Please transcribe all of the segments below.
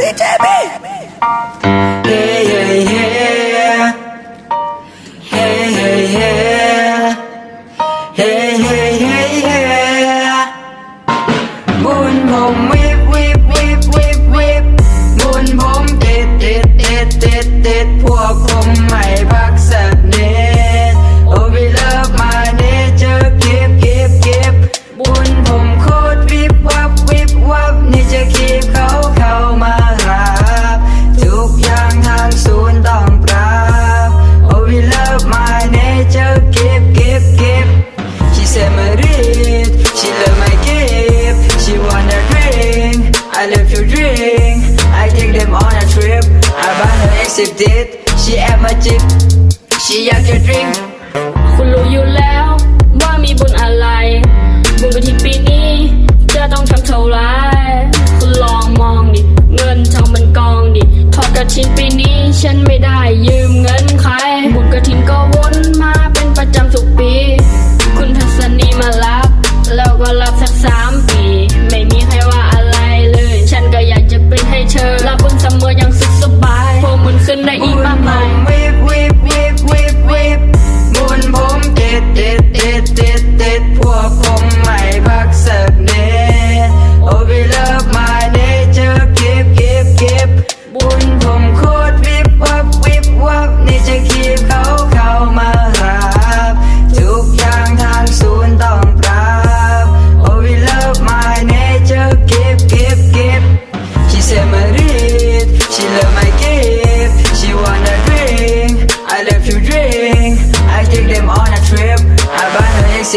BJB. She had my chip, that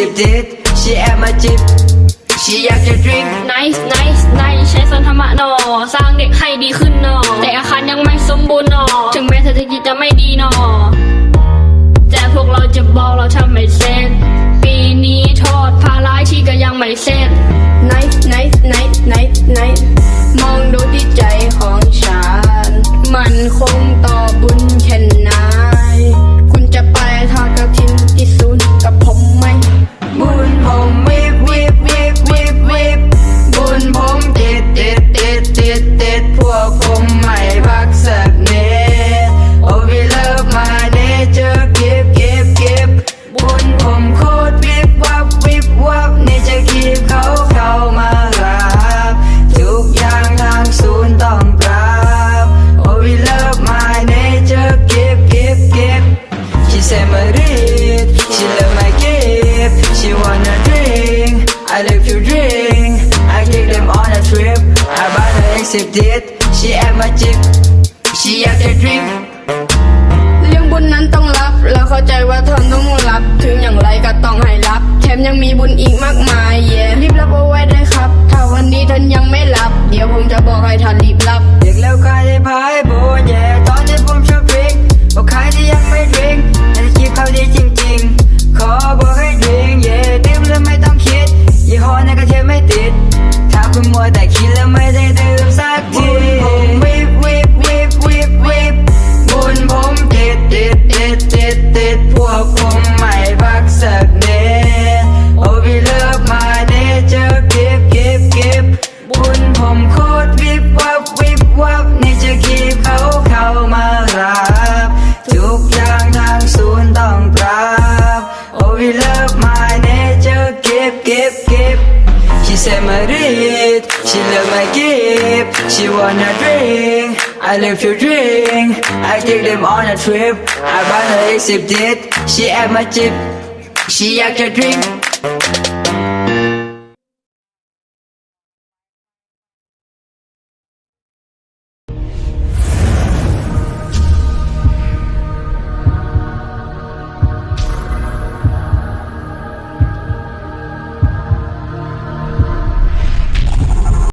บดิด she at my jib she อยากจะ drink nice nice nice ใช้สนธรรมะนอ สร้างเด็กให้ดีขึ้นนอ แต่อาคารยังไม่สมบูรณ์นอ ถึงแม้เศรษฐกิจจะไม่ดีนอ แต่พวกเราจะบอกเราทำไม่เสร็จปีนี้ทอดพาร้ายที่ก็ยังไม่เสร็จ nice nice nice nice nice thing I take them on a trip I buy her accept it She at my chip She at the drink เรื่องบุญนั้นต้องรับ แล้วเข้าใจว่าทธอต้องรับ ถึงอย่างไรก็ต้องให้รับ แถมยังมีบุญอีกมากมายเย่รีบรับเอาไว้ได้ครับ ถ้าวันนี้ท่านยังไม่รับ เดี๋ยวผมจะบอกให้ท่านรีบรับ เด็กแล้วใครได้พายโบเย่ตอนนี้ผมชอบดริงบอกใครที่ยังไม่ดริงแต่ะคิดเขาดีจริ She love my gift, she wanna drink. I love to drink, I take them on a trip. I finally accepted. accept it, she at my chip. She act a drink